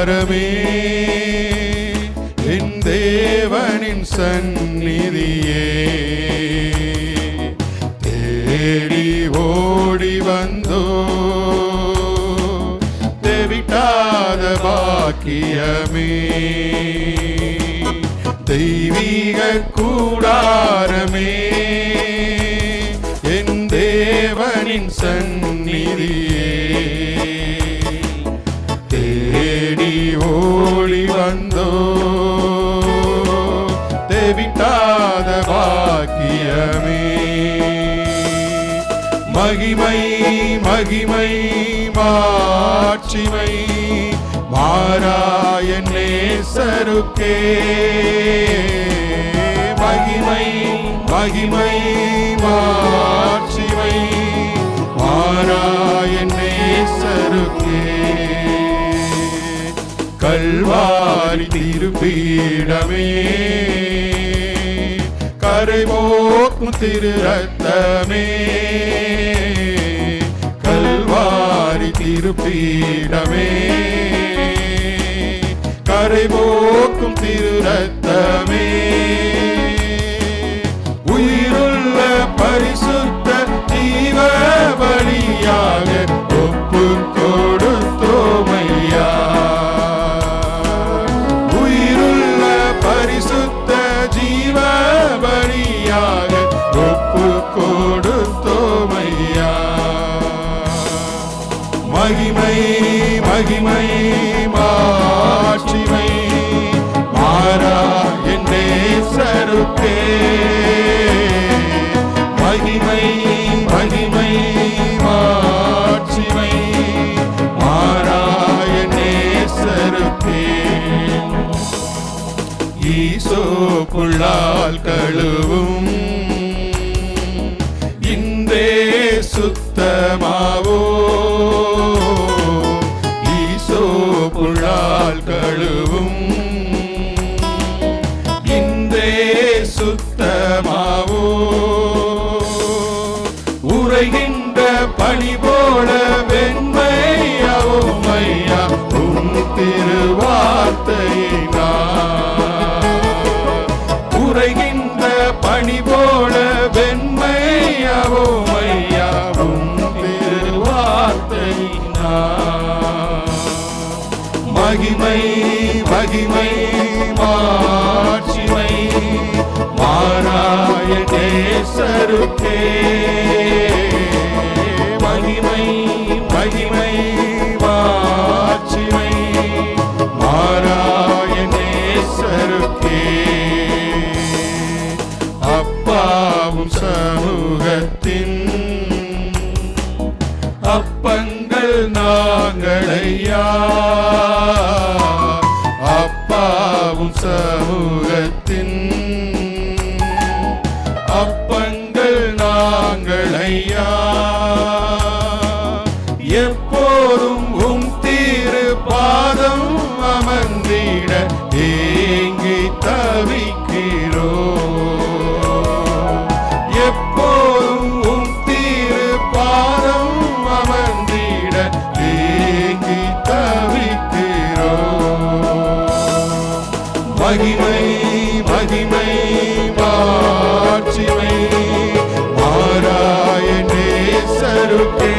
கூடாரமே என் தேவனின் சந்நிதியே. தேடி ஓடி வந்தோ. தேவிட்டாத பாக்கியமே. தெய்வீக கூடாரமே. என் தேவனின் சந்நிதியே. பாக்கியமே மகிமை மகிமை மாட்சிமை மாறாய நேசருக்கே மகிமை மகிமை மாட்சிமை மாறாய நேசருக்கே கல்வாரி திருப்பீடமே. கரைபோக்கும் திரு ரத்தமே கல்வாரி திருப்பீடமே. கரைபோக்கும் திரு ரத்த மகிமை மகிமை மாட்சிமை மாறா என்றே சருக்கே மகிமை மகிமை மாட்சிமை மாறா என்றே சருக்கே ஈசோ புள்ளால் கழுவும் இன்றே சுத்தமாவோ. உரைகின்ற பணி போல வெண்மையாவும் ஐயா உன் திருவார்த்தையினா. குறைகின்ற பணி போல வெண்மையாவும் உன் திருவார்த்தையினா. மகிமை மகிமை மாட்சிமை மாறாய தேசருக்கே மகிமை மகிமை மாட்சிமை மாறாய அப்பாவும் சமூகத்தின் அப்பங்கள் நாங்களையா? அப்பாவும் சமூகத்தின் அப்பங்கள் நாங்களையா? தோறும் உம் தீரு பாதம் அமர்ந்திட ஏங்கி தவிக்கிறோ. எப்போதும் உம் தீரு பாதம் அமர்ந்திட ஏங்கி தவிக்கிறோ. மகிமை மகிமை மாட்சிமை மாறாய நேசருக்கே.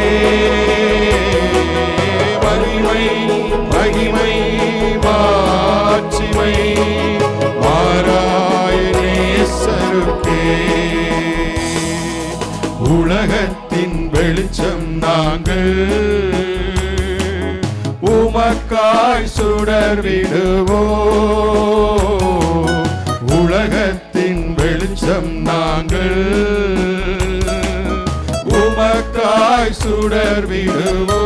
வெளிச்சம் நாங்கள். உமக்காய் சுடர் விடுவோ உலகத்தின் வெளிச்சம் நாங்கள். உமக்காய் சுடர் விடுவோ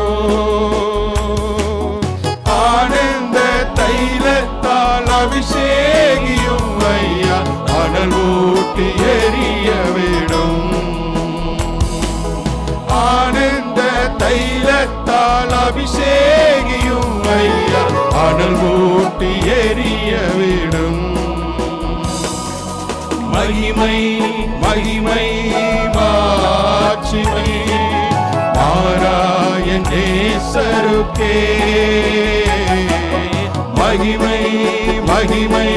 தைலத்தால் அபிஷேகியும் ஐயா. அனல் ஊட்டி எரிய விடும். மகிமை மகிமை மாட்சிமை மாறாய நேசருக்கே மகிமை மகிமை